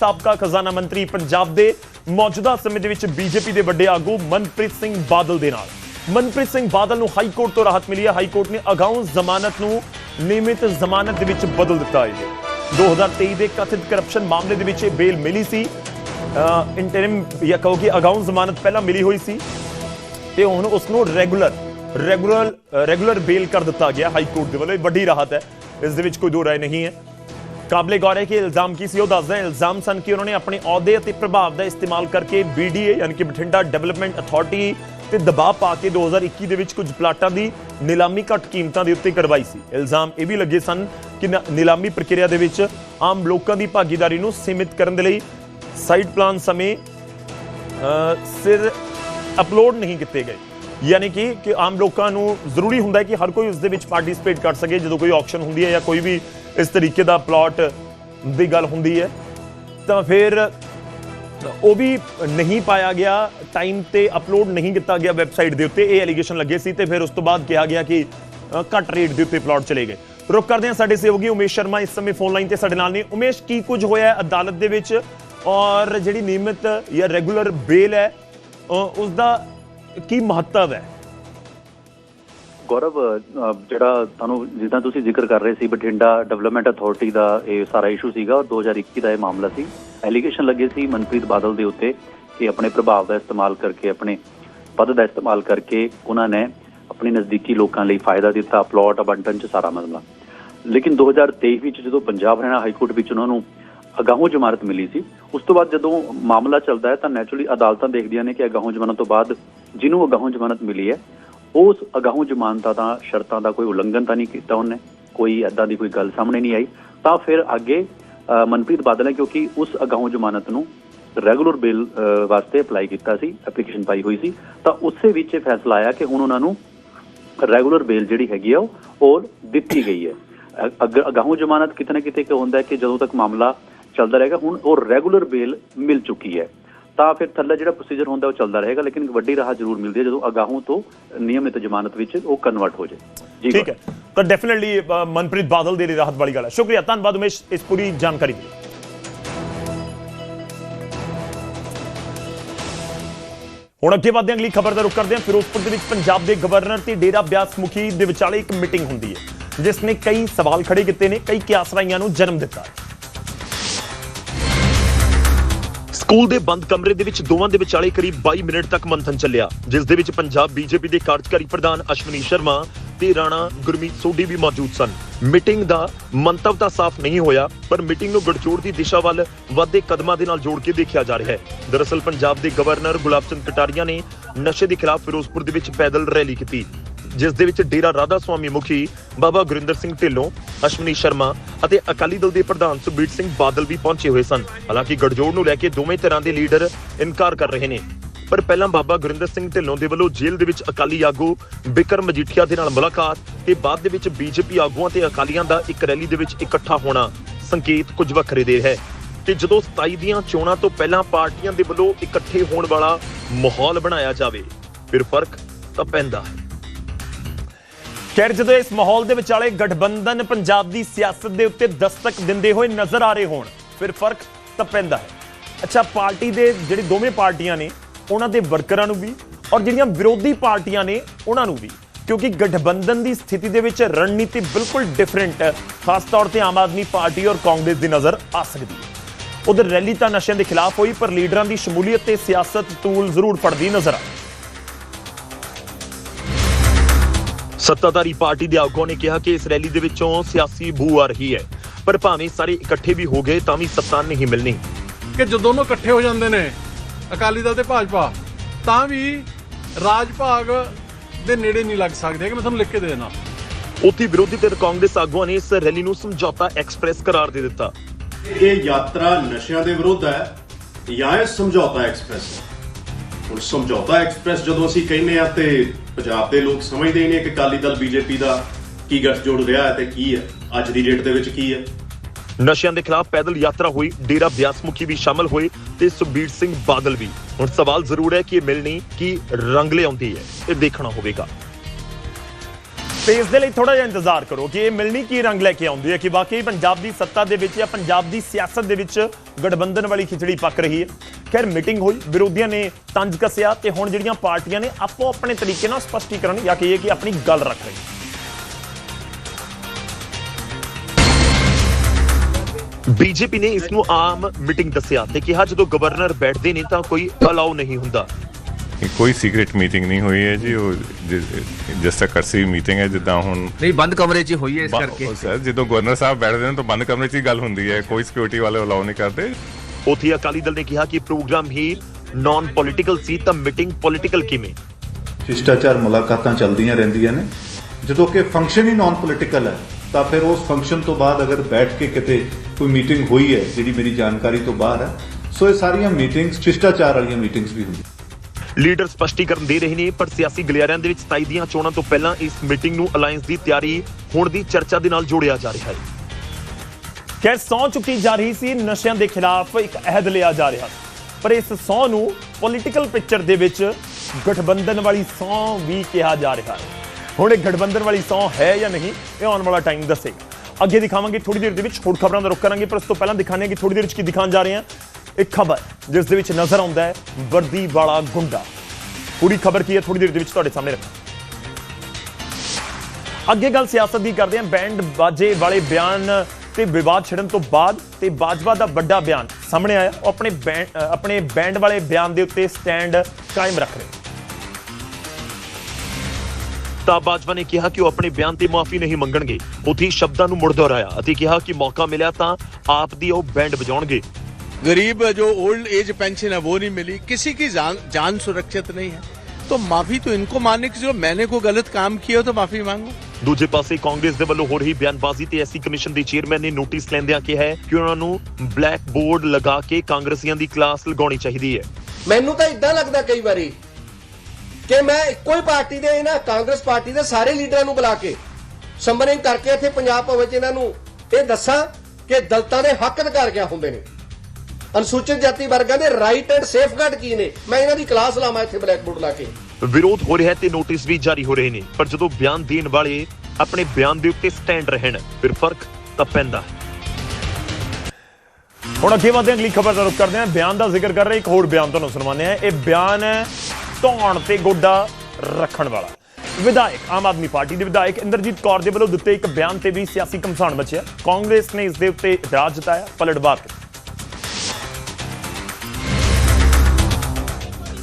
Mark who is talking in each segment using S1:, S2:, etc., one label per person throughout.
S1: ਸਾਬਕਾ ਖਜ਼ਾਨਾ ਮੰਤਰੀ ਪੰਜਾਬ ਦੇ ਮੌਜੂਦਾ ਸਮੇਂ ਦੇ ਵਿੱਚ ਬੀਜੇਪੀ ਦੇ ਵੱਡੇ ਆਗੂ ਮਨਪ੍ਰੀਤ ਸਿੰਘ ਬਾਦਲ ਦੇ ਨਾਲ। ਮਨਪ੍ਰੀਤ ਸਿੰਘ ਬਾਦਲ ਨੂੰ ਹਾਈ ਕੋਰਟ ਤੋਂ ਰਾਹਤ ਮਿਲੀ ਹੈ। ਹਾਈ ਕੋਰਟ ਨੇ ਅਗਾਊਂ ਜ਼ਮਾਨਤ ਨੂੰ ਨਿਯਮਿਤ ਜ਼ਮਾਨਤ ਦੇ ਵਿੱਚ ਬਦਲ ਦਿੱਤਾ ਹੈ। 2023 ਦੇ ਕਥਿਤ ਕਰਪਸ਼ਨ ਮਾਮਲੇ ਦੇ ਵਿੱਚ ਇਹ ਬੇਲ ਮਿਲੀ ਸੀ। ਇੰਟਰਿਮ ਜਾਂ ਕਹੋ ਕਿ ਅਗਾਊਂ ਜ਼ਮਾਨਤ ਪਹਿਲਾਂ ਮਿਲੀ ਹੋਈ ਸੀ। ਤੇ ਹੁਣ ਉਸ ਨੂੰ ਰੈਗੂਲਰ ਰੈਗੂਲਰ ਰੈਗੂਲਰ ਬੇਲ ਕਰ ਦਿੱਤਾ ਗਿਆ ਹਾਈ ਕੋਰਟ ਦੇ ਵੱਲੋਂ। ਇਹ ਵੱਡੀ ਰਾਹਤ ਹੈ। ਇਸ ਦੇ ਵਿੱਚ ਕੋਈ ਦੋ ਰਾਏ ਨਹੀਂ ਹੈ। ਕਾਬਲੇ ਗੌਰ ਹੈ ਕਿ ਇਲਜ਼ਾਮ ਕੀ ਸੀ ਉਹ ਦੱਸਦਾ ਇਲਜ਼ਾਮ ਸਨ ਕਿ ਉਹਨਾਂ ਨੇ ਆਪਣੇ ਅਹੁਦੇ ਅਤੇ ਪ੍ਰਭਾਵ ਦਾ ਇਸਤੇਮਾਲ ਕਰਕੇ ਬੀਡੀਏ ਯਾਨੀ ਕਿ ਬਠਿੰਡਾ ਡਿਵੈਲਪਮੈਂਟ ਅਥਾਰਟੀ ਤੇ ਦਬਾਅ ਪਾ ਕੇ 2021 ਦੇ ਵਿੱਚ ਕੁਝ ਪਲਾਟਾਂ ਦੀ ਨਿਲਾਮੀ ਘੱਟ ਕੀਮਤਾਂ ਦੇ ਉੱਤੇ ਕਰਵਾਈ ਸੀ। ਇਲਜ਼ਾਮ ਇਹ ਵੀ ਲੱਗੇ ਸਨ ਕਿ ਨਿਲਾਮੀ ਪ੍ਰਕਿਰਿਆ ਦੇ ਵਿੱਚ ਆਮ ਲੋਕਾਂ ਦੀ ਭਾਗੀਦਾਰੀ ਨੂੰ ਸੀਮਿਤ ਕਰਨ ਦੇ ਲਈ ਸਾਈਟ ਪਲਾਨ ਸਮੇਂ ਸਿਰ ਅਪਲੋਡ ਨਹੀਂ ਕੀਤੇ ਗਏ। ਯਾਨੀ ਕਿ ਕਿ ਆਮ ਲੋਕਾਂ ਨੂੰ ਜ਼ਰੂਰੀ ਹੁੰਦਾ ਹੈ ਕਿ ਹਰ ਕੋਈ ਉਸ ਦੇ ਵਿੱਚ ਪਾਰਟਿਸਿਪੇਟ ਕਰ ਸਕੇ। ਜਦੋਂ ਕੋਈ ਆਕਸ਼ਨ ਹੁੰਦੀ ਹੈ ਜਾਂ ਕੋਈ ਵੀ ਇਸ ਤਰੀਕੇ ਦਾ ਪਲਾਟ ਦੀ ਗੱਲ ਹੁੰਦੀ ਹੈ। ਤਾਂ ਫਿਰ ਉਹ ਵੀ ਨਹੀਂ ਪਾਇਆ ਗਿਆ ਟਾਈਮ ਤੇ ਅਪਲੋਡ ਨਹੀਂ ਕੀਤਾ ਗਿਆ ਵੈਬਸਾਈਟ ਦੇ ਉੱਤੇ ਇਹ ਐਲੀਗੇਸ਼ਨ ਲੱਗੇ ਸੀ ਤੇ ਫਿਰ ਉਸ ਤੋਂ ਬਾਅਦ ਕਿਹਾ ਗਿਆ ਕਿ ਘੱਟ ਰੇਟ ਦੇ ਉੱਤੇ ਪਲਾਟ ਚਲੇ ਗਏ। ਰੁਕ ਕਰਦੇ ਹਾਂ ਸਾਡੇ ਸਹਿਯੋਗੀ ਉਮੇਸ਼ ਸ਼ਰਮਾ ਇਸ ਸਮੇਂ ਫੋਨ ਲਾਈਨ ਤੇ ਸਾਡੇ ਨਾਲ ਨੇ। ਉਮੇਸ਼ ਕੀ ਕੁਝ ਹੋਇਆ ਅਦਾਲਤ ਦੇ ਵਿੱਚ? ਔਰ ਜਿਹੜੀ ਨਿਯਮਿਤ ਜਾਂ ਰੈਗੂਲਰ ਬੇਲ ਹੈ ਅ, ਉਸ ਦਾ ਕੀ ਮਹੱਤਵ ਹੈ?
S2: ਗੌਰਵ ਜਿਹੜਾ ਤੁਹਾਨੂੰ ਜਿੱਦਾਂ ਤੁਸੀਂ ਜ਼ਿਕਰ ਕਰ ਰਹੇ ਸੀ, ਬਠਿੰਡਾ ਡਿਵੈਲਪਮੈਂਟ ਅਥਾਰਟੀ ਦਾ ਇਹ ਸਾਰਾ ਇਸ਼ੂ ਸੀਗਾ ਔਰ 2021 ਦਾ ਇਹ ਮਾਮਲਾ ਸੀ। ਐਲੀਗੇਸ਼ਨ ਲੱਗੇ ਸੀ ਮਨਪ੍ਰੀਤ ਬਾਦਲ ਦੇ ਉੱਤੇ ਕਿ ਆਪਣੇ ਪ੍ਰਭਾਵ ਦਾ ਇਸਤੇਮਾਲ ਕਰਕੇ, ਆਪਣੇ ਪਦ ਦਾ ਇਸਤੇਮਾਲ ਕਰਕੇ ਉਹਨਾਂ ਨੇ ਆਪਣੇ ਨਜ਼ਦੀਕੀ ਲੋਕਾਂ ਲਈ ਫਾਇਦਾ ਦਿੱਤਾ ਪਲਾਟ ਅਬੰਟਨ ਚ ਸਾਰਾ ਮਾਮਲਾ ਲੇਕਿਨ 2023 ਵਿੱਚ ਜਦੋਂ ਪੰਜਾਬ ਹਰਿਆਣਾ ਹਾਈ ਕੋਰਟ ਵਿੱਚ ਉਹਨਾਂ ਨੂੰ ਅਗਾਹੋਂ ਜ਼ਮਾਨਤ ਮਿਲੀ ਸੀ, ਉਸ ਤੋਂ ਬਾਅਦ ਜਦੋਂ ਮਾਮਲਾ ਚੱਲਦਾ ਹੈ ਤਾਂ ਨੈਚੁਰਲੀ ਅਦਾਲਤਾਂ ਦੇਖਦੀਆਂ ਨੇ ਕਿ ਅਗਾਹੋਂ ਜ਼ਮਾਨਤ ਤੋਂ ਬਾਅਦ ਜਿਹਨੂੰ ਅਗਾਹੋਂ ਜ਼ਮਾਨਤ ਮਿਲੀ ਹੈ ਉਸ ਅਗਾਹੋਂ ਜ਼ਮਾਨਤਾਂ ਦਾ ਸ਼ਰਤਾਂ ਦਾ ਕੋਈ ਉਲੰਘਣ ਤਾਂ ਨਹੀਂ ਕੀਤਾ ਉਹਨੇ, ਕੋਈ ਐਦਾਂ ਦੀ ਕੋਈ ਗੱਲ ਸਾਹਮਣੇ ਨਹੀਂ ਆਈ। ਤਾਂ ਫਿਰ ਅੱਗੇ ਮਨਪ੍ਰੀਤ ਬਾਦਲ ਨੇ ਕਿਉਂਕਿ ਉਸ ਅਗਾਹੋਂ ਜ਼ਮਾਨਤ ਨੂੰ ਰੈਗੂਲਰ ਬਿੱਲ ਵਾਸਤੇ ਅਪਲਾਈ ਕੀਤਾ ਸੀ, ਐਪਲੀਕੇਸ਼ਨ ਪਾਈ ਹੋਈ ਸੀ। ਤਾਂ ਉਸੇ ਵਿੱਚ ਇਹ ਫੈਸਲਾ ਆਇਆ ਕਿ ਹੁਣ ਉਹਨਾਂ ਨੂੰ ਰੈਗੂਲਰ ਬੇਲ ਜਿਹੜੀ ਹੈਗੀ ਆ, ਉਹ ਦਿੱਤੀ ਗਈ ਹੈ। ਅ- ਅੱਗ- ਜ਼ਮਾਨਤ ਕਿਤੇ ਨਾ ਕਿਤੇ ਕਿ ਹੁੰਦਾ ਹੈ ਕਿ ਜਦੋਂ ਤੱਕ ਮਾਮਲਾ ਚੱਲਦਾ ਰਹੇਗਾ, ਹੁਣ ਉਹ ਰੈਗੂਲਰ ਬੇਲ ਮਿਲ ਚੁੱਕੀ ਹੈ। ਤਾਂ ਫਿਰ ਥੱਲੇ ਜਿਹੜਾ ਪ੍ਰੋਸੀਜਰ ਹੁੰਦਾ ਉਹ ਚੱਲਦਾ ਰਹੇਗਾ ਲੇਕਿਨ ਇੱਕ ਵੱਡੀ ਰਾਹਤ ਜ਼ਰੂਰ ਮਿਲਦੀ ਹੈ ਜਦੋਂ ਅਗਾਹੋਂ ਤੋਂ ਨਿਯਮਿਤ ਜ਼ਮਾਨਤ ਵਿੱਚ ਉਹ ਕਨਵਰਟ ਹੋ ਜਾਏ। ਜੀ
S1: ਠੀਕ ਹੈ। ਤਾਂ ਡੈਫੀਨਿਟਲੀ ਮਨਪ੍ਰੀਤ ਬਾਦਲ ਦੇ ਲਈ ਰਾਹਤ ਵਾਲੀ ਗੱਲ ਹੈ। ਸ਼ੁਕਰੀਆ ਧੰਨਵਾਦ ਉਮੇਸ਼ ਇਸ ਪੂਰੀ ਜਾਣਕਾਰੀ ਲਈ। ਹੁਣ ਅੱਗੇ ਵਧਦੇ ਹਾਂ ਅਗਲੀ ਖਬਰ ਦਾ ਰੁਖ ਕਰਦੇ ਹਾਂ। ਫਿਰੋਜ਼ਪੁਰ ਦੇ ਵਿੱਚ ਪੰਜਾਬ ਦੇ ਗਵਰਨਰ ਤੇ ਡੇਰਾ ਬਿਆਸ ਮੁਖੀ ਦੇ ਵਿਚਾਲੇ ਇੱਕ ਮੀਟਿੰਗ ਹੁੰਦੀ ਹੈ ਜਿਸ ਨੇ ਕਈ ਸਵਾਲ ਖੜੇ ਕੀਤੇ ਨੇ ਕਈ ਕਿਆਸਰਾਈਆਂ ਨੂੰ ਜਨਮ ਦਿੱਤਾ। ਸਕੂਲ ਦੇ ਬੰਦ ਕਮਰੇ ਦੇ ਵਿੱਚ ਦੋਵਾਂ ਦੇ ਵਿਚਾਲੇ ਕਰੀਬ 22 ਮਿੰਟ ਤੱਕ ਮੰਥਨ ਚੱਲਿਆ, ਜਿਸ ਦੇ ਵਿੱਚ ਪੰਜਾਬ ਬੀਜੇਪੀ ਦੇ ਕਾਰਜਕਾਰੀ ਪ੍ਰਧਾਨ ਅਸ਼ਵਨੀ ਸ਼ਰਮਾ ਤੇ ਰਾਣਾ ਗੁਰਮੀਤ ਸੋਢੀ ਵੀ ਮੌਜੂਦ ਸਨ। ਮੀਟਿੰਗ ਦਾ ਮੰਤਵ ਤਾਂ ਸਾਫ਼ ਨਹੀਂ ਹੋਇਆ, ਪਰ ਮੀਟਿੰਗ ਨੂੰ ਗੜਚੋੜ ਦੀ ਦਿਸ਼ਾ ਵੱਲ ਵਧਦੇ ਕਦਮਾਂ ਦੇ ਨਾਲ ਜੋੜ ਕੇ ਦੇਖਿਆ ਜਾ ਰਿਹਾ ਹੈ। ਦਰਅਸਲ ਪੰਜਾਬ ਦੇ ਗਵਰਨਰ ਗੁਲਾਬ ਚੰਦ ਕਟਾਰੀਆ ਨੇ ਨਸ਼ੇ ਦੇ ਖਿਲਾਫ ਫਿਰੋਜ਼ਪੁਰ ਦੇ ਵਿੱਚ ਪੈਦਲ ਰੈਲੀ ਕੀਤੀ, ਜਿਸ ਦੇ ਵਿੱਚ ਡੇਰਾ ਰਾਧਾ ਸੁਆਮੀ ਮੁਖੀ ਬਾਬਾ ਗੁਰਿੰਦਰ ਸਿੰਘ ਢਿੱਲੋਂ ਅਸ਼ਵਨੀ ਸ਼ਰਮਾ ਅਤੇ ਅਕਾਲੀ ਦਲ ਦੇ ਪ੍ਰਧਾਨ ਸੁਖਬੀਰ ਸਿੰਘ ਬਾਦਲ ਵੀ ਪਹੁੰਚੇ ਹੋਏ ਸਨ। ਹਾਲਾਂਕਿ ਗੜਜੋੜ ਨੂੰ ਲੈ ਕੇ ਦੋਵੇਂ ਤਰ੍ਹਾਂ ਦੇ ਲੀਡਰ ਇਨਕਾਰ ਕਰ ਰਹੇ ਨੇ। ਪਰ ਪਹਿਲਾਂ ਬਾਬਾ ਗੁਰਿੰਦਰ ਸਿੰਘ ਢਿੱਲੋਂ ਦੇ ਵੱਲੋਂ ਜੇਲ੍ਹ ਦੇ ਵਿੱਚ ਅਕਾਲੀ ਆਗੂ ਬਿਕਰਮ ਮਜੀਠੀਆ ਦੇ ਨਾਲ ਮੁਲਾਕਾਤ ਤੇ ਬਾਅਦ ਦੇ ਵਿੱਚ ਬੀਜੇਪੀ ਆਗੂਆਂ ਤੇ ਅਕਾਲੀਆਂ ਦਾ ਇੱਕ ਰੈਲੀ ਦੇ ਵਿੱਚ ਇਕੱਠਾ ਹੋਣਾ ਸੰਕੇਤ ਕੁਝ ਵੱਖਰੇ ਦੇ ਹੈ। ਤੇ ਜਦੋਂ 27 ਦੀਆਂ ਚੋਣਾਂ ਤੋਂ ਪਹਿਲਾਂ ਪਾਰਟੀਆਂ ਦੇ ਵੱਲੋਂ ਇਕੱਠੇ ਹੋਣ ਵਾਲਾ ਮਾਹੌਲ ਬਣਾਇਆ ਜਾਵੇ, ਫਿਰ ਫ਼ਰਕ ਤਾਂ ਪੈਂਦਾ ਹੈ। ਖੈਰ ਜਦੋਂ ਇਸ ਮਾਹੌਲ ਦੇ ਵਿਚਾਲੇ ਗਠਬੰਧਨ ਪੰਜਾਬ ਦੀ ਸਿਆਸਤ ਦੇ ਉੱਤੇ ਦਸਤਕ ਦਿੰਦੇ ਹੋਏ ਨਜ਼ਰ ਆ ਰਹੇ ਹੋਣ, ਫਿਰ ਫ਼ਰਕ ਤਾਂ ਪੈਂਦਾ ਹੈ। ਅੱਛਾ, ਪਾਰਟੀ ਦੇ ਜਿਹੜੀ ਦੋਵੇਂ ਪਾਰਟੀਆਂ ਨੇ, ਉਹਨਾਂ ਦੇ ਵਰਕਰਾਂ ਨੂੰ ਵੀ ਔਰ ਜਿਹੜੀਆਂ ਵਿਰੋਧੀ ਪਾਰਟੀਆਂ ਨੇ, ਉਹਨਾਂ ਨੂੰ ਵੀ। ਕਿਉਂਕਿ ਗਠਬੰਧਨ ਦੀ ਸਥਿਤੀ ਦੇ ਵਿੱਚ ਰਣਨੀਤੀ ਬਿਲਕੁਲ ਡਿਫਰੈਂਟ ਹੈ, ਖਾਸ ਤੌਰ ਤੇ ਆਮ ਆਦਮੀ ਪਾਰਟੀ ਔਰ ਕਾਂਗਰਸ ਦੀ ਨਜ਼ਰ ਆ ਸਕਦੀ ਹੈ। ਉਧਰ ਰੈਲੀ ਤਾਂ ਨਸ਼ਿਆਂ ਦੇ ਖਿਲਾਫ ਹੋਈ, ਪਰ ਲੀਡਰਾਂ ਦੀ ਸ਼ਮੂਲੀਅਤ ਤੇ ਸਿਆਸਤ ਟੂਲ ਜ਼ਰੂਰ ਫੜਦੀ ਨਜ਼ਰ ਆ। ਸੱਤਾਧਾਰੀ ਪਾਰਟੀ ਦੇ ਆਗੂਆਂ ਨੇ ਕਿਹਾ ਕਿ ਇਸ ਰੈਲੀ ਦੇ ਵਿੱਚੋਂ ਸਿਆਸੀ ਬੂ ਆ ਰਹੀ ਹੈ। ਪਰ ਭਾਵੇਂ ਸਾਰੇ ਇਕੱਠੇ ਵੀ ਹੋ ਗਏ ਤਾਂ ਵੀ ਸੱਤਾ ਨਹੀਂ ਮਿਲਣੀ।
S3: ਕਿ ਜਦੋਂ ਦੋਨੋਂ ਇਕੱਠੇ ਹੋ ਜਾਂਦੇ ਨੇ ਅਕਾਲੀ ਦਲ ਤੇ ਭਾਜਪਾ ਤਾਂ ਵੀ ਰਾਜ ਭਾਗ ਦੇ ਨੇੜੇ ਨਹੀਂ ਲੱਗ ਸਕਦੇ। ਕਿ ਮੈਂ ਤੁਹਾਨੂੰ ਲਿਖ ਕੇ ਦੇ ਦੇਣਾ
S1: ਉੱਥੇ ਵਿਰੋਧੀ ਧਿਰ ਕਾਂਗਰਸ ਆਗੂਆਂ ਨੇ ਇਸ ਰੈਲੀ ਨੂੰ ਸਮਝੌਤਾ ਐਕਸਪ੍ਰੈਸ ਕਰਾਰ ਦੇ ਦਿੱਤਾ।
S4: ਇਹ ਯਾਤਰਾ ਨਸ਼ਿਆਂ ਦੇ ਵਿਰੁੱਧ ਹੈ ਜਾਂ ਇਹ ਸਮਝੌਤਾ ਐਕਸਪ੍ਰੈਸ? ਹੈ ਹੁਣ ਸਮਝੌਤਾ ਐਕਸਪ੍ਰੈਸ ਜਦੋਂ ਅਸੀਂ ਕਹਿੰਦੇ ਆ ਤੇ ਪੰਜਾਬ ਦੇ ਲੋਕ ਸਮਝਦੇ ਹੀ ਨੇ ਕਿ ਅਕਾਲੀ ਦਲ ਬੀਜੇਪੀ ਦਾ ਕੀ ਗੱਠਜੋੜ ਰਿਹਾ ਹੈ ਤੇ ਕੀ ਹੈ, ਅੱਜ ਦੀ ਡੇਟ ਦੇ ਵਿੱਚ ਕੀ ਹੈ।
S1: ਨਸ਼ਿਆਂ ਦੇ ਖਿਲਾਫ ਪੈਦਲ ਯਾਤਰਾ ਹੋਈ, ਡੇਰਾ ਬਿਆਸ ਮੁਖੀ ਵੀ ਸ਼ਾਮਲ ਹੋਏ ਤੇ ਸੁਖਬੀਰ ਸਿੰਘ ਬਾਦਲ ਵੀ। ਹੁਣ ਸਵਾਲ ਜ਼ਰੂਰ ਹੈ ਕਿ ਇਹ ਮਿਲਣੀ ਕੀ ਰੰਗ ਲਿਆਉਂਦੀ ਹੈ, ਇਹ ਦੇਖਣਾ ਹੋਵੇਗਾ। ਤੇ ਇਸ ਦੇ ਲਈ ਥੋੜਾ ਜਿਹਾ ਇੰਤਜ਼ਾਰ ਕਰੋ ਕਿ ਇਹ ਮਿਲਣੀ ਕੀ ਰੰਗ ਲੈ ਕੇ ਆਉਂਦੀ ਹੈ ਕਿ ਵਾਕਈ ਪੰਜਾਬ ਦੀ ਸੱਤਾ ਦੇ ਵਿੱਚ ਜਾਂ ਪੰਜਾਬ ਦੀ ਸਿਆਸਤ ਦੇ ਵਿੱਚ ਗਠਬੰਧਨ ਵਾਲੀ ਖਿਚੜੀ ਪੱਕ ਰਹੀ ਹੈ। ਖੈਰ, ਮੀਟਿੰਗ ਹੋਈ, ਵਿਰੋਧੀਆਂ ਨੇ ਤੰਜ ਕੱਸਿਆ ਤੇ ਹੁਣ ਜਿਹੜੀਆਂ ਪਾਰਟੀਆਂ ਨੇ ਆਪੋ ਆਪਣੇ ਤਰੀਕੇ ਨਾਲ ਸਪਸ਼ਟੀਕਰਨ ਜਾਂ ਕਹੀਏ ਕਿ ਆਪਣੀ ਗੱਲ ਰੱਖ ਰਹੀ ਬੀਜੇਪੀ ਨੇ ਇਸ ਨੂੰ ਆਮ ਮੀਟਿੰਗ ਦੱਸਿਆ ਤੇ ਕਿਹਾ ਜਦੋਂ ਗਵਰਨਰ ਬੈਠਦੇ ਨੇ ਤਾਂ ਕੋਈ ਅਲਾਉ ਨਹੀਂ ਹੁੰਦਾ।
S5: ਇਹ ਕੋਈ ਸੀਕ੍ਰੀਟ ਮੀਟਿੰਗ ਨਹੀਂ ਹੋਈ ਹੈ ਜੀ ਉਹ ਜਿਸ ਤੱਕ ਕਰਸੀ ਮੀਟਿੰਗ ਹੈ ਜਿੱਦਾਂ ਹੁਣ
S6: ਨਹੀਂ ਬੰਦ ਕਮਰੇ 'ਚ ਹੋਈ ਹੈ ਇਸ ਕਰਕੇ।
S5: ਸਰ ਜਦੋਂ ਗਵਰਨਰ ਸਾਹਿਬ ਬੈਠਦੇ ਨੇ ਤਾਂ ਬੰਦ ਕਮਰੇ 'ਚ ਹੀ ਗੱਲ ਹੁੰਦੀ ਹੈ ਕੋਈ ਸਿਕਿਉਰਿਟੀ ਵਾਲੇ ਅਲਾਉ ਨਹੀਂ ਕਰਦੇ।
S1: ਉਥੇ ਅਕਾਲੀ ਦਲ ਨੇ ਕਿਹਾ ਕਿ ਪ੍ਰੋਗਰਾਮ ਹੀ ਨਾਨ ਪੋਲਿਟੀਕਲ ਸੀ ਤਾਂ ਮੀਟਿੰਗ ਪੋਲਿਟੀਕਲ ਕਿਵੇਂ?
S7: ਸ਼ਿਸ਼ਟਾਚਾਰ ਮੁਲਾਕਾਤਾਂ ਚੱਲਦੀਆਂ ਰਹਿੰਦੀਆਂ ਨੇ। ਜਦੋਂ ਕਿ ਫੰਕਸ਼ਨ ਹੀ ਨਾਨ ਪੋਲੀਟੀਕਲ ਹੈ ਤਾਂ ਫਿਰ ਉਸ ਫੰਕਸ਼ਨ ਤੋਂ ਬਾਅਦ ਅਗਰ ਬੈਠ ਕੇ ਕਿਤੇ ਕੋਈ ਮੀਟਿੰਗ ਹੋਈ ਹੈ ਜਿਹੜੀ ਮੇਰੀ ਜਾਣਕਾਰੀ ਤੋਂ ਬਾਹਰ ਹੈ ਸੋ ਇਹ ਸਾਰੀਆਂ ਮੀਟਿੰਗਸ ਸ਼ਿਸ਼ਟਾਚਾਰ ਵਾਲੀਆਂ ਮੀਟਿੰਗਸ ਵੀ ਹੁੰਦੀਆਂ।
S1: ਲੀਡਰ ਸਪਸ਼ਟੀਕਰਨ ਦੇ ਰਹੇ ਨੇ, ਪਰ ਸਿਆਸੀ ਗਲਿਆਰਿਆਂ ਦੇ ਵਿੱਚ 27 ਦੀਆਂ ਚੋਣਾਂ ਤੋਂ ਪਹਿਲਾਂ ਇਸ ਮੀਟਿੰਗ ਨੂੰ ਅਲਾਈਅੰਸ ਦੀ ਤਿਆਰੀ ਹੋਣ ਦੀ ਚਰਚਾ ਦੇ ਨਾਲ ਜੋੜਿਆ ਜਾ ਰਿਹਾ ਹੈ। ਖੈਰ ਸੌ ਚੁੱਕੀ ਜਾ ਰਹੀ ਸੀ, ਨਸ਼ਿਆਂ ਦੇ ਖਿਲਾਫ ਇੱਕ ਅਹਿਦ ਲਿਆ ਜਾ ਰਿਹਾ ਸੀ। ਪਰ ਇਸ ਸੌ ਨੂੰ ਪੋਲੀਟੀਕਲ ਪਿਕਚਰ ਦੇ ਵਿੱਚ ਗਠਬੰਧਨ ਵਾਲੀ ਸੌ ਵੀ ਕਿਹਾ ਜਾ ਰਿਹਾ ਹੈ। ਹੁਣ ਇਹ ਗਠਬੰਧਨ ਵਾਲੀ ਸੌ ਹੈ ਜਾਂ ਨਹੀਂ, ਇਹ ਆਉਣ ਵਾਲਾ ਟਾਈਮ ਦੱਸੇਗਾ। ਅੱਗੇ ਦਿਖਾਵਾਂਗੇ ਥੋੜੀ ਦੇਰ ਦੇ ਵਿੱਚ ਹੋਰ ਖਬਰਾਂ ਦਾ ਰੁਖ ਕਰਾਂਗੇ, ਪਰ ਉਸ ਤੋਂ ਪਹਿਲਾਂ ਦਿਖਾਣੇ ਕਿ ਥੋੜੀ ਦੇਰ ਵਿੱਚ ਕੀ ਦਿਖਾਉਣ ਜਾ ਰਹੇ ਹਾਂ। ਇੱਕ ਖਬਰ ਜਿਸ ਦੇ ਵਿੱਚ ਨਜ਼ਰ ਆਉਂਦਾ ਹੈ, ਵਰਦੀ ਵਾਲਾ ਗੁੰਡਾ। ਪੂਰੀ ਖਬਰ ਕੀ ਹੈ? ਥੋੜੀ ਦੇਰ ਦੇ ਵਿੱਚ ਤੁਹਾਡੇ ਸਾਹਮਣੇ ਰੱਖਾਂ ਅੱਗੇ ਗੱਲ ਸਿਆਸਤ ਦੀ ਕਰਦੇ ਹਾਂ। ਬੈਂਡ ਬਾਜੇ ਵਾਲੇ ਬਿਆਨ ਤੇ ਵਿਵਾਦ ਛਿੜਨ ਤੋਂ ਬਾਅਦ ਤੇ ਬਾਜਵਾ ਦਾ ਵੱਡਾ ਬਿਆਨ ਸਾਹਮਣੇ ਆਇਆ। ਉਹ ਆਪਣੇ ਬੈਂਡ ਆਪਣੇ ਬੈਂਡ ਵਾਲੇ ਬਿਆਨ ਦੇ ਉੱਤੇ ਸਟੈਂਡ ਕਾਇਮ ਰੱਖ ਰਹੇ। ਤਾਂ ਬਾਜਵਾ ਨੇ ਕਿਹਾ ਕਿ ਉਹ ਆਪਣੇ ਬਿਆਨ ਤੇ ਮਾਫੀ ਨਹੀਂ ਮੰਗਣਗੇ। ਉਥੇ ਸ਼ਬਦਾਂ ਨੂੰ ਮੁੜ ਦੁਹਰਾਇਆ ਅਤੇ ਕਿਹਾ ਕਿ ਮੌਕਾ ਮਿਲਿਆ ਤਾਂ ਆਪ ਦੀ ਉਹ ਬੈਂਡ ਵਜਾਉਣਗੇ।
S8: गरीब जो ओल्ड एज पेंशन है वो नहीं मिली किसी की जान जान सुरक्षित नहीं है तो माफी तो इनको मानने की जरूरत मैंने कोई गलत काम किया हो तो माफी मांगो
S1: ਦੂਜੇ ਪਾਸੇ ਕਾਂਗਰਸ ਦੇ ਵੱਲੋਂ ਹੋ ਰਹੀ ਬਿਆਨਬਾਜ਼ੀ ਤੇ ਐਸੀ ਕਮਿਸ਼ਨ ਦੇ ਚੇਅਰਮੈਨ ਨੇ ਨੋਟਿਸ ਲੈਂਦਿਆਂ ਕਿਹਾ ਹੈ ਕਿ ਉਹਨਾਂ ਨੂੰ ਬਲੈਕ ਬੋਰਡ ਲਗਾ ਕੇ ਕਾਂਗਰਸੀਆਂ ਦੀ ਕਲਾਸ ਲਗਾਉਣੀ ਚਾਹੀਦੀ ਹੈ
S9: ਮੈਨੂੰ ਤਾਂ ਇਦਾਂ ਲੱਗਦਾ ਕਈ ਵਾਰੀ ਕਿ ਮੈਂ ਇੱਕੋ ਹੀ ਪਾਰਟੀ ਦੇ ਨਾ ਕਾਂਗਰਸ ਪਾਰਟੀ ਦੇ ਸਾਰੇ ਲੀਡਰਾਂ ਨੂੰ ਬੁਲਾ ਕੇ ਸੰਬਰਿੰਗ ਕਰਕੇ ਇੱਥੇ ਪੰਜਾਬ ਭਵਨ 'ਚ ਇਹਨਾਂ ਨੂੰ ਇਹ ਦੱਸਾਂ ਕਿ ਦਲਤਾਂ ਦੇ ਹੱਕ ਅਧਿਕਾਰ ਕਿਆ ਹੁੰਦੇ ਨੇ ਅਨੁਸੂਚਿਤ ਜਾਤੀ ਵਰਗਾਂ ਦੇ ਰਾਈਟ ਐਂਡ ਸੇਫਗਾਰਡ ਕੀ ਨੇ? ਮੈਂ ਇਹਨਾਂ ਦੀ ਕਲਾਸ ਲਾਵਾਂ ਇੱਥੇ ਬਲੈਕ ਬੋਰਡ ਲਾ ਕੇ।
S1: ਵਿਰੋਧ ਹੋ ਰਿਹਾ ਤੇ ਨੋਟਿਸ ਵੀ ਜਾਰੀ ਹੋ ਰਹੇ ਨੇ ਪਰ ਜਦੋਂ ਬਿਆਨ ਦੇਣ ਵਾਲੇ ਆਪਣੇ ਬਿਆਨ ਦੇ ਉੱਤੇ ਸਟੈਂਡ ਰਹਿਣ ਫਿਰ ਫ਼ਰਕ ਤਾਂ ਪੈਂਦਾ ਹੁਣ ਅੱਗੇ ਵਧਦੇ ਅਗਲੀ ਖਬਰ ਦਾ ਰੁਖ ਕਰਦੇ ਹਾਂ। ਬਿਆਨ ਦਾ ਜ਼ਿਕਰ ਕਰ ਰਹੇ ਇੱਕ ਹੋਰ ਬਿਆਨ ਤੁਹਾਨੂੰ ਸੁਣਵਾਉਂਦੇ ਹਾਂ। ਇਹ ਬਿਆਨ ਹੈ ਧੌਣ ਤੇ ਗੋਡਾ ਰੱਖਣ ਵਾਲਾ। ਵਿਧਾਇਕ ਆਮ ਆਦਮੀ ਪਾਰਟੀ ਦੇ ਵਿਧਾਇਕ ਇੰਦਰਜੀਤ ਕੌਰ ਦੇ ਵੱਲੋਂ ਦਿੱਤੇ ਇੱਕ ਬਿਆਨ ਤੇ ਵੀ ਸਿਆਸੀ ਘਮਸਾਣ ਮਚਿਆ ਕਾਂਗਰਸ ਨੇ ਇਸ ਦੇ ਉੱਤੇ ਇਤਰਾਜ਼ ਜਤਾਇਆ ਪਲਟਵਾਰ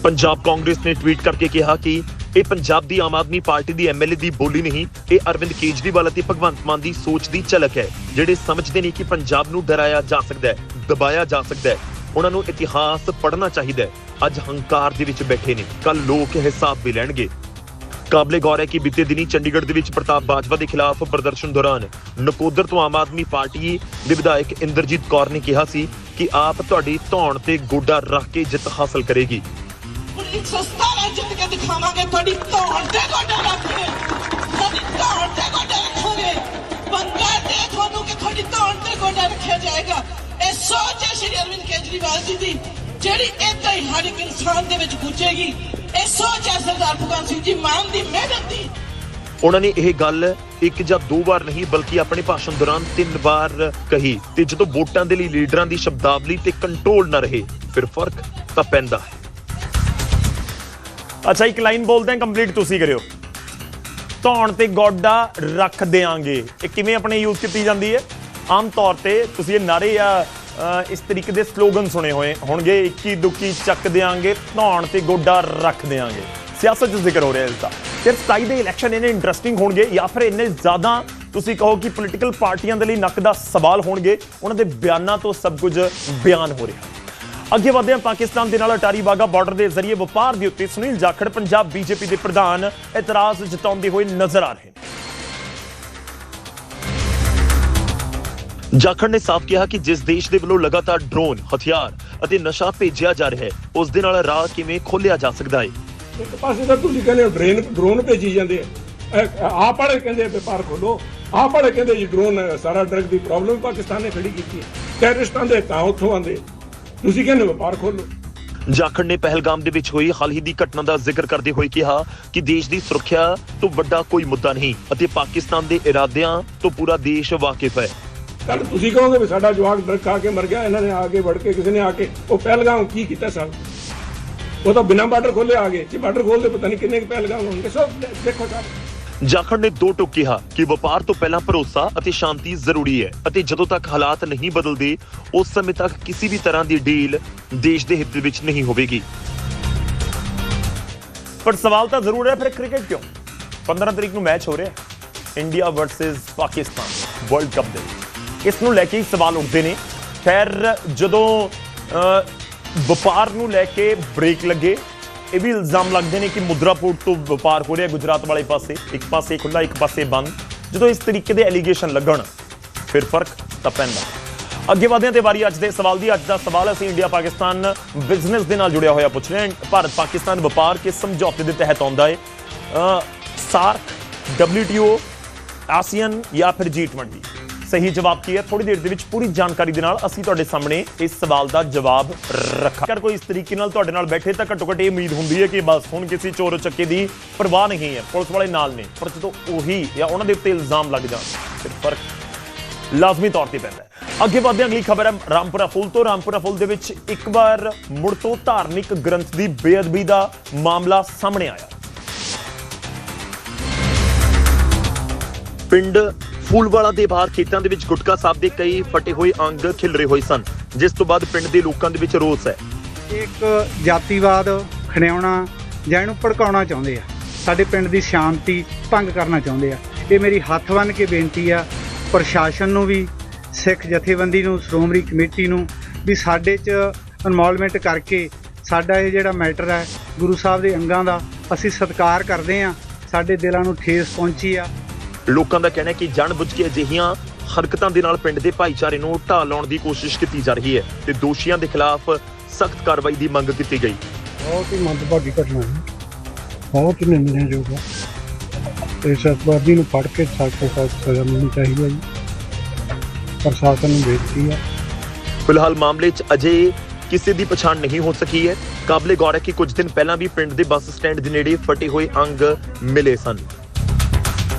S1: ਪੰਜਾਬ ਕਾਂਗਰਸ ਨੇ ਟਵੀਟ ਕਰਕੇ ਕਿਹਾ ਕਿ ਇਹ ਪੰਜਾਬ ਦੀ ਆਮ ਆਦਮੀ ਪਾਰਟੀ ਦੀ ਐਮਐਲਏ ਦੀ ਬੋਲੀ ਨਹੀਂ, ਇਹ ਅਰਵਿੰਦ ਕੇਜਰੀਵਾਲ ਅਤੇ ਭਗਵੰਤ ਮਾਨ ਦੀ ਸੋਚ ਦੀ ਝਲਕ ਹੈ, ਜਿਹੜੇ ਸਮਝਦੇ ਨੇ ਕਿ ਪੰਜਾਬ ਨੂੰ ਡਰਾਇਆ ਜਾ ਸਕਦਾ ਹੈ, ਦਬਾਇਆ ਜਾ ਸਕਦਾ ਹੈ, ਉਹਨਾਂ ਨੂੰ ਇਤਿਹਾਸ ਪੜ੍ਹਨਾ ਚਾਹੀਦਾ ਹੈ। ਅੱਜ ਹੰਕਾਰ ਦੇ ਵਿੱਚ ਬੈਠੇ ਨੇ ਕੱਲ ਲੋਕ ਹਿਸਾਬ ਵੀ ਲੈਣਗੇ। ਕਾਬਲੇ ਗੌਰ ਹੈ ਕਿ ਬੀਤੇ ਦਿਨੀ ਚੰਡੀਗੜ੍ਹ ਦੇ ਵਿੱਚ ਪ੍ਰਤਾਪ ਬਾਜਵਾ ਦੇ ਖਿਲਾਫ ਪ੍ਰਦਰਸ਼ਨ ਦੌਰਾਨ ਨਕੋਦਰ ਤੋਂ ਆਮ ਆਦਮੀ ਪਾਰਟੀ ਦੇ ਵਿਧਾਇਕ ਇੰਦਰਜੀਤ ਕੌਰ ਨੇ ਕਿਹਾ ਸੀ ਕਿ ਆਪ ਤੁਹਾਡੀ ਧੌਣ ਤੇ ਗੋਡਾ ਰੱਖ ਕੇ ਜਿੱਤ ਹਾਸਲ ਕਰੇਗੀ।
S10: 117 ਜਿੱਤ ਕੇ ਦਿਖਾਵਾਂਗੇ ਤੁਹਾਡੀ ਧੌਣ ਤੇ ਗੋਡਾ ਰੱਖ ਤੁਹਾਡੀ ਧੌਣ ਤੇ ਗੋਡਾ ਰੱਖਾਂਗੇ। ਬੰਗਾ ਤੇ ਤੁਹਾਨੂੰ ਕਿ ਤੁਹਾਡੀ ਧੌਣ ਤੇ ਗੋਡਾ ਰੱਖਿਆ ਜਾਏਗਾ। ਇਹ ਸੋਚ ਹੈ ਸ਼੍ਰੀ ਅਰਵਿੰਦ ਕੇਜਰੀਵਾਲ ਜੀ ਦੀ, ਜਿਹੜੀ ਏਦਾਂ ਹੀ ਹਰ ਇੱਕ ਇਨਸਾਨ ਦੇ ਵਿੱਚ ਗੁੱਜੇਗੀ ਇਹ ਸੋਚ ਹੈ ਸਰਦਾਰ ਭਗਵੰਤ ਸਿੰਘ ਜੀ ਮਾਨ ਦੀ, ਮਿਹਨਤ ਦੀ।
S1: ਉਹਨਾਂ ਨੇ ਇਹ ਗੱਲ ਇੱਕ ਜਾਂ ਦੋ ਵਾਰ ਨਹੀਂ, ਬਲਕਿ ਆਪਣੇ ਭਾਸ਼ਣ ਦੌਰਾਨ ਤਿੰਨ ਵਾਰ ਕਹੀ ਤੇ ਜਦੋਂ ਵੋਟਾਂ ਦੇ ਲਈ, ਲੀਡਰਾਂ ਦੀ ਸ਼ਬਦਾਵਲੀ ਤੇ ਕੰਟਰੋਲ ਨਾ ਰਹੇ, ਫਿਰ ਫ਼ਰਕ ਤਾਂ ਪੈਂਦਾ ਹੈ। ਅੱਛਾ, ਇੱਕ ਲਾਈਨ ਬੋਲਦੇ ਹਾਂ ਕੰਪਲੀਟ ਤੁਸੀਂ ਕਰਿਓ। ਧੌਣ ਤੇ ਗੋਡਾ ਰੱਖ ਦੇਾਂਗੇ ਇਹ ਕਿਵੇਂ ਆਪਣੇ ਯੂਜ਼ ਕੀਤੀ ਜਾਂਦੀ ਹੈ? ਆਮ ਤੌਰ ਤੇ ਤੁਸੀਂ ਇਹ ਨਾਰੇ ਜਾਂ ਇਸ ਤਰੀਕੇ ਦੇ ਸਲੋਗਨ ਸੁਣੇ ਹੋਏ ਹੋਣਗੇ। ਇੱਕੀ ਦੁੱਕੀ ਚੱਕ ਦੇਾਂਗੇ ਧੌਣ ਤੇ ਗੋਡਾ ਰੱਖ ਦੇਾਂਗੇ ਸਿਆਸਤ 'ਚ ਜ਼ਿਕਰ ਹੋ ਰਿਹਾ ਇਸ ਦਾ। ਫਿਰ 27 ਦੇ ਇਲੈਕਸ਼ਨ ਇਹਨੇ ਇੰਟਰਸਟਿੰਗ ਹੋਣਗੇ ਜਾਂ ਫਿਰ ਇੰਨੇ ਜ਼ਿਆਦਾ ਤੁਸੀਂ ਕਹੋ ਕਿ ਪੋਲੀਟੀਕਲ ਪਾਰਟੀਆਂ ਦੇ ਲਈ ਨੱਕ ਦਾ ਸਵਾਲ ਹੋਣਗੇ। ਉਹਨਾਂ ਦੇ ਬਿਆਨਾਂ ਤੋਂ ਸਭ ਕੁਝ ਬਿਆਨ ਹੋ ਰਿਹਾ। ਅੱਗੇ ਵਧਦੇ ਹਾਂ, ਪਾਕਿਸਤਾਨ ਦੇ ਨਾਲ ਅਟਾਰੀ ਵਾਗਾ ਬਾਰਡਰ ਦੇ ਜ਼ਰੀਏ ਵਪਾਰ ਦੇ ਉੱਤੇ ਸੁਨੀਲ ਜਾਖੜ, ਪੰਜਾਬ ਬੀਜੇਪੀ ਦੇ ਪ੍ਰਧਾਨ ਇਤਰਾਜ਼ ਜਤਾਉਂਦੇ ਹੋਏ ਨਜ਼ਰ ਆ ਰਹੇ ਨੇ। ਜਾਖੜ ਨੇ ਸਾਫ਼ ਕਿਹਾ ਕਿ ਜਿਸ ਦੇਸ਼ ਦੇ ਵੱਲੋਂ ਲਗਾਤਾਰ ਡਰੋਨ ਹਥਿਆਰ ਅਤੇ ਨਸ਼ਾ ਭੇਜਿਆ ਜਾ ਰਿਹਾ ਹੈ, ਉਸ ਦੇ ਨਾਲ ਰਾਹ ਕਿਵੇਂ ਖੋਲਿਆ ਜਾ ਸਕਦਾ ਹੈ?
S11: ਇੱਕ ਪਾਸੇ ਤਾਂ ਤੁਸੀਂ ਕਹਿੰਦੇ ਹੋ ਡਰੇਨ ਡਰੋਨ ਭੇਜੀ ਜਾਂਦੇ ਆ। ਆਪ ਵਾਲੇ ਕਹਿੰਦੇ ਵਪਾਰ ਖੋਲੋ ਆਪ ਵਾਲੇ ਕਹਿੰਦੇ ਜੀ ਡਰੋਨ ਸਾਰਾ ਡਰਗ ਦੀ ਪ੍ਰੋਬਲਮ ਪਾਕਿਸਤਾਨ ਨੇ ਖੜੀ ਕੀਤੀ ਹੈ। ਟੈਰਰਿਸਟਾਂ ਦੇ ਤਾਂ ਉੱਥੋਂ ਆਂਦੇ ਤੁਸੀਂ ਕਹਿੰਦੇ ਵਪਾਰ ਖੋਲੋ।
S1: ਜਾਖੜ ਨੇ ਪਹਿਲਗਾਮ ਦੇ ਵਿੱਚ ਹੋਈ ਹਾਲ ਹੀ ਦੀ ਘਟਨਾ ਦਾ ਜ਼ਿਕਰ ਕਰਦੇ ਹੋਏ ਕਿਹਾ ਕਿ ਦੇਸ਼ ਦੀ ਸੁਰੱਖਿਆ ਤੋਂ ਵੱਡਾ ਕੋਈ ਮੁੱਦਾ ਨਹੀਂ ਅਤੇ ਪਾਕਿਸਤਾਨ ਦੇ ਇਰਾਦਿਆਂ ਤੋਂ ਪੂਰਾ ਦੇਸ਼ ਵਾਕਿਫ ਹੈ।
S11: ਕੱਲ ਤੁਸੀਂ ਕਹੋਗੇ ਵੀ ਸਾਡਾ ਜਵਾਕ ਡਰ ਖਾ ਕੇ ਮਰ ਗਿਆ ਇਹਨਾਂ ਨੇ ਆ ਕੇ ਵੜ ਕੇ ਕਿਸੇ ਨੇ ਆ ਕੇ ਉਹ ਪਹਿਲਗਾਮ ਕੀ ਕੀਤਾ ਸਰ? ਉਹ ਤਾਂ ਬਿਨਾਂ ਬਾਰਡਰ ਖੋਲੇ ਆ ਗਏ। ਜੇ ਬਾਰਡਰ ਖੋਲਦੇ ਪਤਾ ਨਹੀਂ ਕਿੰਨੇ ਪਹਿਲਗਾਮ ਹੋਣਗੇ। ਸੋ ਦੇਖੋ ਸਰ।
S1: ਜਾਖੜ ਨੇ ਦੋ ਟੁਕ ਕਿਹਾ ਕਿ ਵਪਾਰ ਤੋਂ ਪਹਿਲਾਂ ਭਰੋਸਾ ਅਤੇ ਸ਼ਾਂਤੀ ਜ਼ਰੂਰੀ ਹੈ ਅਤੇ ਜਦੋਂ ਤੱਕ ਹਾਲਾਤ ਨਹੀਂ ਬਦਲਦੇ, ਉਸ ਸਮੇਂ ਤੱਕ ਕਿਸੇ ਵੀ ਤਰ੍ਹਾਂ ਦੀ ਡੀਲ ਦੇਸ਼ ਦੇ ਹਿੱਤ ਵਿੱਚ ਨਹੀਂ ਹੋਵੇਗੀ। ਪਰ ਸਵਾਲ ਤਾਂ ਜ਼ਰੂਰ ਹੈ, ਫਿਰ ਕ੍ਰਿਕਟ ਕਿਉਂ? 15 ਤਰੀਕ ਨੂੰ ਮੈਚ ਹੋ ਰਿਹਾ India versus Pakistan world cup ਦੇ। ਇਸ ਨੂੰ ਲੈ ਕੇ ਹੀ ਸਵਾਲ ਉੱਠਦੇ ਨੇ। ਖੈਰ, ਜਦੋਂ ਵਪਾਰ ਨੂੰ ਲੈ ਕੇ ਬ੍ਰੇਕ ਲੱਗੇ ਇਹ ਵੀ ਇਲਜ਼ਾਮ ਲੱਗਦੇ ਨੇ ਕਿ ਮੁਦਰਾ ਤੋਂ ਵਪਾਰ ਹੋ ਰਿਹਾ ਗੁਜਰਾਤ ਵਾਲੇ ਪਾਸੇ। ਇੱਕ ਪਾਸੇ ਖੁੱਲਾ ਇੱਕ ਪਾਸੇ ਬੰਦ। ਜਦੋਂ ਇਸ ਤਰੀਕੇ ਦੇ ਐਲੀਗੇਸ਼ਨ ਲੱਗਣ ਫਿਰ ਫ਼ਰਕ ਤਾਂ ਪੈਂਦਾ। ਅੱਗੇ ਵਧਦੇ ਤੇ ਵਾਰੀ ਅੱਜ ਦੇ ਸਵਾਲ ਦੀ ਅੱਜ ਦਾ ਸਵਾਲ ਅਸੀਂ ਇੰਡੀਆ ਪਾਕਿਸਤਾਨ ਬਿਜ਼ਨਸ ਦੇ ਨਾਲ ਜੁੜਿਆ ਹੋਇਆ ਪੁੱਛ ਰਹੇ ਹਾਂ। ਭਾਰਤ ਪਾਕਿਸਤਾਨ ਵਪਾਰ ਕਿਸ ਸਮਝੌਤੇ ਦੇ ਤਹਿਤ ਆਉਂਦਾ ਹੈ? ਅਹ, ਸਾਰਕ WTO ਆਸੀਅਨ ਜਾਂ ਫਿਰ G20 ਸਹੀ ਜਵਾਬ ਕੀ ਹੈ? ਥੋੜੀ ਦੇਰ ਦੇ ਵਿੱਚ ਪੂਰੀ ਜਾਣਕਾਰੀ ਦੇ ਨਾਲ ਅਸੀਂ ਤੁਹਾਡੇ ਸਾਹਮਣੇ ਇਸ ਸਵਾਲ ਦਾ ਜਵਾਬ ਰੱਖਾਂ ਅਗਰ ਕੋਈ ਇਸ ਤਰੀਕੇ ਨਾਲ ਤੁਹਾਡੇ ਨਾਲ ਬੈਠੇ ਤਾਂ ਘੱਟੋ ਘੱਟ ਇਹ ਉਮੀਦ ਹੁੰਦੀ ਹੈ ਕਿ ਬਸ ਹੁਣ ਕਿਸੇ ਚੋਰ ਚੱਕੇ ਦੀ ਪਰਵਾਹ ਨਹੀਂ ਹੈ। ਪੁਲਿਸ ਵਾਲੇ ਨਾਲ ਨੇ, ਪਰ ਜਦੋਂ ਉਹੀ ਜਾਂ ਉਹਨਾਂ ਦੇ ਉੱਤੇ ਇਲਜ਼ਾਮ ਲੱਗ ਜਾਣ, ਫਿਰ ਫ਼ਰਕ ਲਾਜ਼ਮੀ ਤੌਰ ਤੇ ਪੈਂਦਾ ਅੱਗੇ ਵਧਦੇ ਹਾਂ, ਅਗਲੀ ਖਬਰ ਹੈ ਰਾਮਪੁਰਾ ਫੁੱਲ ਤੋਂ। ਰਾਮਪੁਰਾ ਫੁੱਲ ਦੇ ਵਿੱਚ ਇੱਕ ਵਾਰ ਮੁੜ ਤੋਂ ਧਾਰਮਿਕ ਗ੍ਰੰਥ ਦੀ ਬੇਅਦਬੀ ਦਾ ਮਾਮਲਾ ਸਾਹਮਣੇ ਆਇਆ। ਪਿੰਡ ਫੂਲਵਾਲਾ ਦੇ ਬਾਹਰ ਖੇਤਾਂ ਦੇ ਵਿੱਚ ਗੁਟਕਾ ਸਾਹਿਬ ਦੇ ਕਈ ਫਟੇ ਹੋਏ ਅੰਗ ਖਿਲਰੇ ਹੋਏ ਸਨ, ਜਿਸ ਤੋਂ ਬਾਅਦ ਪਿੰਡ ਦੇ ਲੋਕਾਂ ਦੇ ਵਿੱਚ ਰੋਸ ਹੈ।
S6: ਇੱਕ ਜਾਤੀਵਾਦ ਖਣਿਆਉਣਾ ਜਾਂ ਇਹਨੂੰ ਭੜਕਾਉਣਾ ਚਾਹੁੰਦੇ ਆ। ਸਾਡੇ ਪਿੰਡ ਦੀ ਸ਼ਾਂਤੀ ਭੰਗ ਕਰਨਾ ਚਾਹੁੰਦੇ ਆ। ਇਹ ਮੇਰੀ ਹੱਥ ਬੰਨ੍ਹ ਕੇ ਬੇਨਤੀ ਆ, ਪ੍ਰਸ਼ਾਸਨ ਨੂੰ ਵੀ, ਸਿੱਖ ਜਥੇਬੰਦੀ ਨੂੰ, ਸ਼੍ਰੋਮਣੀ ਕਮੇਟੀ ਨੂੰ, ਵੀ ਸਾਡੇ 'ਚ ਇਨਵੋਲਵਮੈਂਟ ਕਰਕੇ ਸਾਡਾ ਇਹ ਜਿਹੜਾ ਮੈਟਰ ਹੈ, ਗੁਰੂ ਸਾਹਿਬ ਦੇ ਅੰਗਾਂ ਦਾ ਅਸੀਂ ਸਤਿਕਾਰ ਕਰਦੇ ਆ। ਸਾਡੇ ਦਿਲਾਂ ਨੂੰ ਠੇਸ ਪਹੁੰਚੀ ਆ।
S1: ਲੋਕਾਂ ਦਾ ਕਹਿਣਾ ਹੈ ਕਿ ਜਾਣਬੁੱਝ ਕੇ ਅਜਿਹੀਆਂ ਹਰਕਤਾਂ ਦੇ ਨਾਲ ਪਿੰਡ ਦੇ ਭਾਈਚਾਰੇ ਨੂੰ ਢਾਹ ਲਾਉਣ ਦੀ ਕੋਸ਼ਿਸ਼ ਕੀਤੀ ਜਾ ਰਹੀ ਹੈ ਤੇ ਦੋਸ਼ੀਆਂ ਦੇ ਖਿਲਾਫ ਸਖਤ ਕਾਰਵਾਈ ਦੀ ਮੰਗ ਕੀਤੀ ਗਈ।
S6: ਬਹੁਤ ਹੀ ਮੰਦਭਾਗੀ ਘਟਨਾ ਹੈ। ਬਹੁਤ ਹੀ ਨਿੰਦਣਯੋਗ ਹੈ। ਇਸ ਅਪਰਾਧੀ ਨੂੰ ਫੜ ਕੇ ਸਖਤ ਸਖਤ ਸਜ਼ਾ ਮਿਲਣੀ ਚਾਹੀਦੀ ਹੈ ਪ੍ਰਸ਼ਾਸਨ ਨੂੰ ਬੇਨਤੀ ਹੈ।
S1: ਫਿਲਹਾਲ ਮਾਮਲੇ 'ਚ ਅਜੇ ਕਿਸੇ ਦੀ ਪਛਾਣ ਨਹੀਂ ਹੋ ਸਕੀ ਹੈ। ਕਾਬਲੇ ਗੌਰ ਹੈ ਕਿ ਕੁਝ ਦਿਨ ਪਹਿਲਾਂ ਵੀ ਪਿੰਡ ਦੇ ਬੱਸ ਸਟੈਂਡ ਦੇ ਨੇੜੇ ਫਟੇ ਹੋਏ ਅੰਗ ਮਿਲੇ ਸਨ।